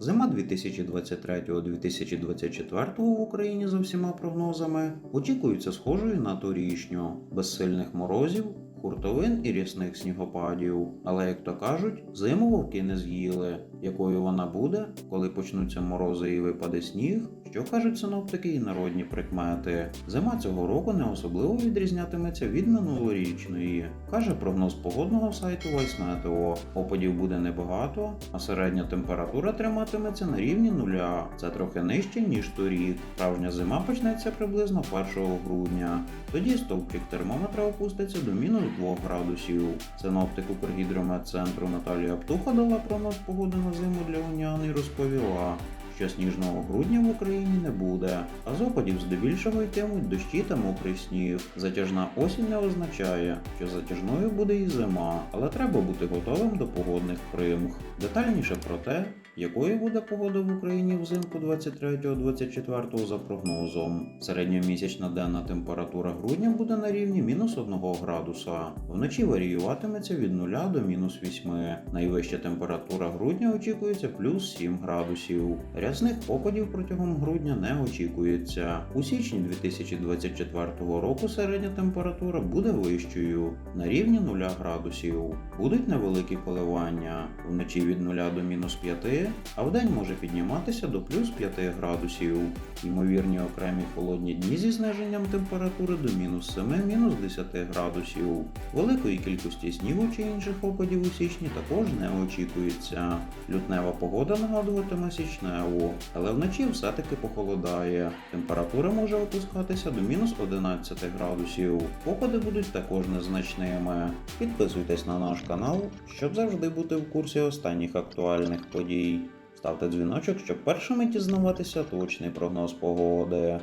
Зима 2023-2024 в Україні за всіма прогнозами. Очікується схожою на торішню, без сильних морозів, хуртовин і рясних снігопадів. Але як то кажуть, зиму вовки не з'їли. Якою вона буде, коли почнуться морози і випаде сніг? Що кажуть синоптики і народні прикмети? Зима цього року не особливо відрізнятиметься від минулорічної, каже прогноз погодного сайту Вайсметео. Опадів буде небагато, а середня температура триматиметься на рівні нуля. Це трохи нижче ніж торік. Справжня зима почнеться приблизно 1 грудня. Тоді стовпчик термометра опуститься до мінус 2 градусів. Синоптик Укргідрометцентру Наталія Птуха дала прогноз погоди на зиму для унян і розповіла, що сніжного грудня в Україні не буде, а з здебільшого йтимуть дощі та мокрий сніг. Затяжна осінь не означає, що затяжною буде і зима, але треба бути готовим до погодних примх. Детальніше про те, якою буде погода в Україні взимку 23-24 за прогнозом. Середньомісячна денна температура грудня буде на рівні мінус 1 градуса. Вночі варіюватиметься від 0 до мінус 8. Найвища температура грудня очікується плюс 7 градусів. Рясних опадів протягом грудня не очікується. У січні 2024 року середня температура буде вищою на рівні 0 градусів. Будуть невеликі коливання вночі від 0 до мінус 5, а вдень може підніматися до плюс 5 градусів. Ймовірні окремі холодні дні зі зниженням температури до мінус 7, мінус 10 градусів. Великої кількості снігу чи інших опадів у січні також не очікується. Лютнева погода нагадуватиме січневу, але вночі все-таки похолодає. Температура може опускатися до мінус 11 градусів. Опади будуть також незначними. Підписуйтесь на наш канал, щоб завжди бути в курсі останніх актуальних подій. Ставте дзвіночок, щоб першими дізнаватися точний прогноз погоди.